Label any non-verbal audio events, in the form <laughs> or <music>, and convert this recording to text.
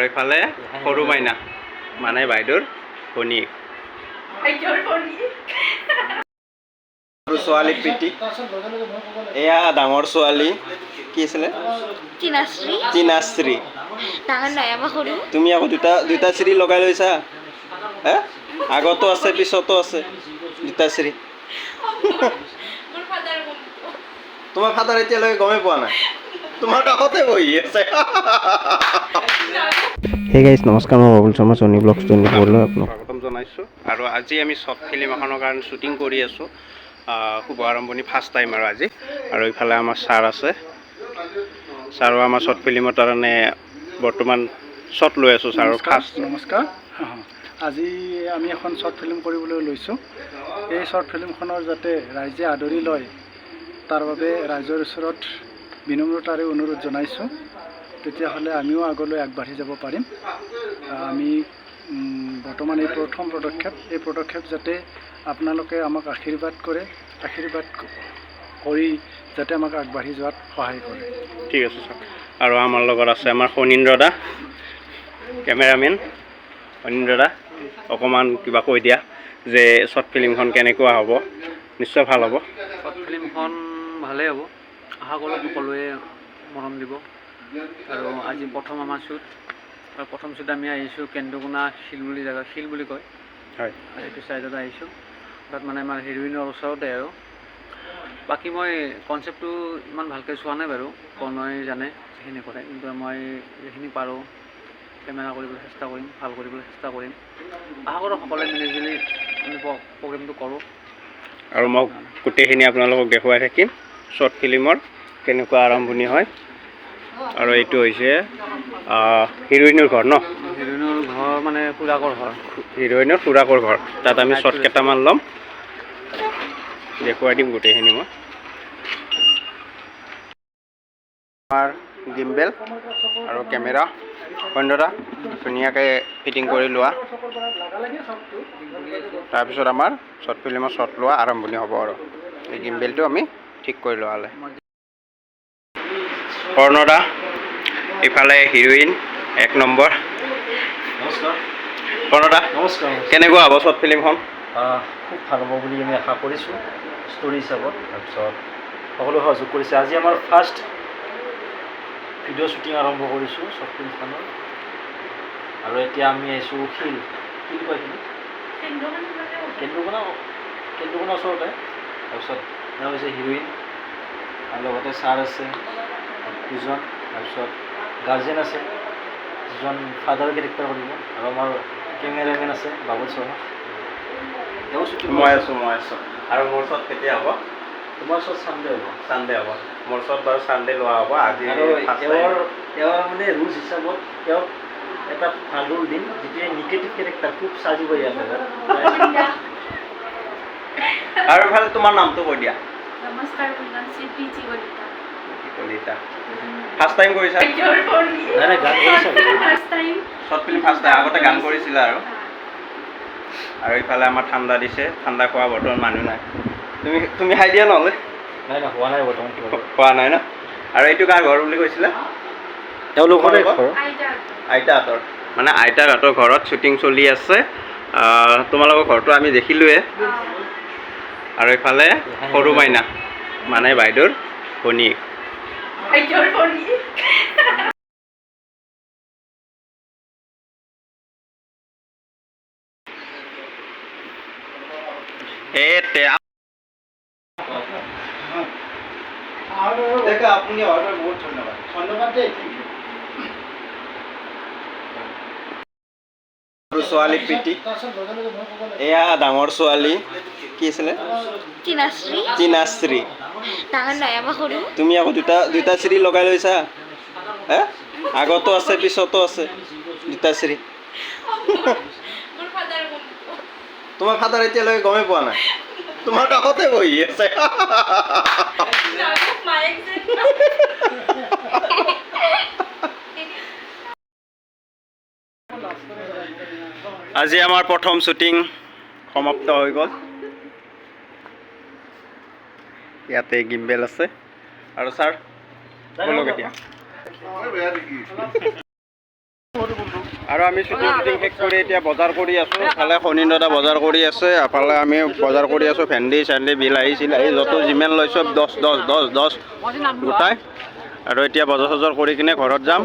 আৰু এইফালে সৰু মাইনা। মানে বাইদেউৰ ভনীয়েক আৰু ছোৱালী প্ৰীতি। এয়া ডাঙৰ ছোৱালী। কি আছিলে? সৰু। তুমি আকৌ দুটা দুটা শ্ৰী লগাই লৈছা। হে? আগতো আছে পিছতো আছে। দুটা শ্ৰী তোমাৰ ফাদাৰ এতিয়ালৈকে গমেই পোৱা নাই। তোমাৰ কাষতে বহি আছে। হে গাইজ নমস্কাৰ মই বাবুল শৰ্মা ছনী ব্লগ টুৱেণ্টি ফ'ৰলৈ আপোনাক স্বাগতম জনাইছোঁ। আৰু আজি আমি শ্বৰ্ট ফিল্ম এখনৰ কাৰণে শ্বুটিং কৰি আছোঁ। শুভ আৰম্ভণি ফাৰ্ষ্ট টাইম আৰু আজি। আৰু ইফালে আমাৰ ছাৰ আছে। ছাৰো আমাৰ শ্বৰ্ট ফিল্মৰ কাৰণে বৰ্তমান শ্বট লৈ আছোঁ ছাৰৰ নমস্কাৰ ফাৰ্ষ্ট নমস্কাৰ। আজি আমি এখন শ্বৰ্ট ফিল্ম কৰিবলৈ লৈছোঁ। এই শ্বৰ্ট ফিল্মখনৰ যাতে ৰাইজে আদৰি লয় তাৰ বাবে ৰাইজৰ ওচৰত বিনম্ৰতাৰে অনুৰোধ জনাইছোঁ। তেতিয়াহ'লে আমিও আগলৈ আগবাঢ়ি যাব পাৰিম। আমি বৰ্তমান এই প্ৰথম পদক্ষেপ এই পদক্ষেপ যাতে আপোনালোকে আমাক আশীৰ্বাদ কৰে আশীৰ্বাদ কৰি যাতে আমাক আগবাঢ়ি যোৱাত সহায় কৰে। ঠিক আছে ছাৰ। আৰু আমাৰ লগত আছে আমাৰ ফণীন্দ্ৰ দা কেমেৰামেন। ফণীন্দ্ৰ দা অকণমান কিবা কৈ দিয়া যে শ্বৰ্ট ফিল্মখন কেনেকুৱা হ'ব? নিশ্চয় ভালো হ'ব। শ্বৰ্ট ফিল্মখন ভালেই হ'ব। আশা কৰোঁ সকলোৱে মৰম দিব। আৰু আজি প্ৰথম আমাৰ শ্বুট। আৰু প্ৰথম শ্বুট আমি আহিছোঁ কেন্দুকোনা শিল বুলি জেগা শিল বুলি কয়। হয়। এইটো ছাইডত আহিছোঁ। তাত মানে আমাৰ হিৰইনৰ ওচৰতে আৰু। বাকী মই কনচেপ্টটো ইমান ভালকৈ চোৱা নাই বাৰু কৰ্ণই জানে যিখিনি কৰে কিন্তু মই যিখিনি পাৰোঁ কেমেৰা কৰিবলৈ চেষ্টা কৰিম ভাল কৰিবলৈ চেষ্টা কৰিম। আশা কৰোঁ সকলোৱে মিলিজুলি আমি প্ৰগ্ৰেমটো কৰোঁ। আৰু মই গোটেইখিনি আপোনালোকক দেখুৱাই থাকিম। শ্বৰ্ট ফিল্মৰ কেনেকুৱা আৰম্ভণি হয়। আৰু এইটো হৈছে হিৰইনৰ ঘৰ ন? হিৰইনৰ ঘৰ মানে খুৰাকৰ ঘৰ। হিৰইনৰ খুৰাকৰ ঘৰ। তাত আমি শ্বৰ্ট কেইটামান ল'ম। দেখুৱাই দিম গোটেইখিনি মই। আমাৰ গিম্বেল আৰু কেমেৰা। বন্ধৰা ধুনীয়াকৈ ফিটিং কৰি লোৱা। তাৰপিছত আমাৰ শ্বৰ্ট ফিল্মৰ শ্বট লোৱা আৰম্ভণি হ'ব আৰু। এই গিম্বেলটো আমি ঠিক কৰি লোৱা হ'লে। কৰ্ণদা ইফালে হিৰইন এক নম্বৰ। নমস্কাৰ। কৰ্ণদা নমস্কাৰ কেনেকুৱা হ'ব শ্বৰ্ট ফিল্মখন? খুব ভালো হ'ব বুলি আমি আশা কৰিছোঁ ষ্টৰী হিচাপত। তাৰপিছত সকলোৱে সহযোগ কৰিছে। আজি আমাৰ ফাৰ্ষ্ট ভিডিঅ' শ্বুটিং আৰম্ভ কৰিছোঁ শ্বৰ্ট ফিল্মখনৰ। আৰু এতিয়া আমি আহিছোঁ শিল। শিল কয় এইখিনি কেন্দুকোনা কেন্দুকোনা ওচৰতে। তাৰপিছত হৈছে হিৰইন। আৰু লগতে ছাৰ আছে। দুজন তাৰপিছত গাৰ্জেন আছে যিজন ফাদাৰ কেৰেক্টাৰ কৰিব আৰু আমাৰ কেমেৰামেন আছে বাবুল শৰ্মা। তেওঁ শ্বুটিং মই আছোঁ মই আছোঁ। আৰু মোৰ শ্বট কেতিয়া হ'ব? তোমাৰ ওচৰত চানডে হ'ব। চানডে হ'ব। মোৰ শ্বট বাৰু চানডে লোৱা হ'ব আজি আৰু তেওঁৰ তেওঁৰ মানে ৰুলছ হিচাপত তেওঁক এটা ভালো ৰোল দিম যিটোৱে নিগেটিভ কেৰেক্টাৰ খুব চাজিব ইয়াত জেগাত আৰু ইফালে তোমাৰ নামটো কৈ দিয়া। নমস্কাৰ মোৰ নাম শ্ৰী প্ৰীতি কলিতা। ফাৰ্ষ্ট টাইম কৰিছা? নাই নাই গান কৰিছে first short film first time আগতে গান কৰিছিলা আৰু। আৰু ইফালে আমাৰ ঠাণ্ডা দিছে। ঠাণ্ডা খোৱা বৰ্তমান মানুহ নাই। তুমি তুমি খাই দিয়া নহ'লে? নাই নাই হোৱা নাই বৰ্তমান কিবা। খোৱা নাই ন? আৰু এইটো কাৰ ঘৰ বুলি কৈছিলে? তেওঁলোকৰে আইতাহঁতৰ মানে আইতাহঁতৰ ঘৰত শ্বুটিং চলি আছে। তোমালোকৰ ঘৰটো আমি দেখিলোৱে আৰু ইফালে সৰু মাইনা। মানে বাইদেউৰ ভনীয়েক এই তে আপনি অর্ডার বহুত ধন্যবাদ। ধন্যবাদ সৰু ছোৱালী প্ৰীতি এয়া ডাঙৰ ছোৱালী। কি আছিলে? সৰু। তুমি আকৌ দুটা দুটা শ্ৰী লগাই লৈছা। হে? আগতো আছে পিছতো আছে। দুটা শ্ৰী তোমাৰ ফাদাৰ এতিয়ালৈকে গমেই পোৱা নাই। তোমাৰ কাষতে বহি আছে। <laughs> আজি আমাৰ প্ৰথম শ্বুটিং সমাপ্ত হৈ গ'ল। ইয়াতে গিম্বেল আছে। আৰু ছাৰ, বলক এতিয়া। আমি শ্বুটিং শেষ কৰি এতিয়া বজাৰ কৰি আছোঁ। এফালে শনি দাদা বজাৰ কৰি আছে। এফালে আমি বজাৰ কৰি আছোঁ। ভেন্দি চেন্দি বিলাহী চিলাহী য'ত যিমান লৈ চব দহ দহ দহ দহ গোটাই। আৰু এতিয়া বজাৰ চজাৰ কৰি কিনে ঘৰত যাম।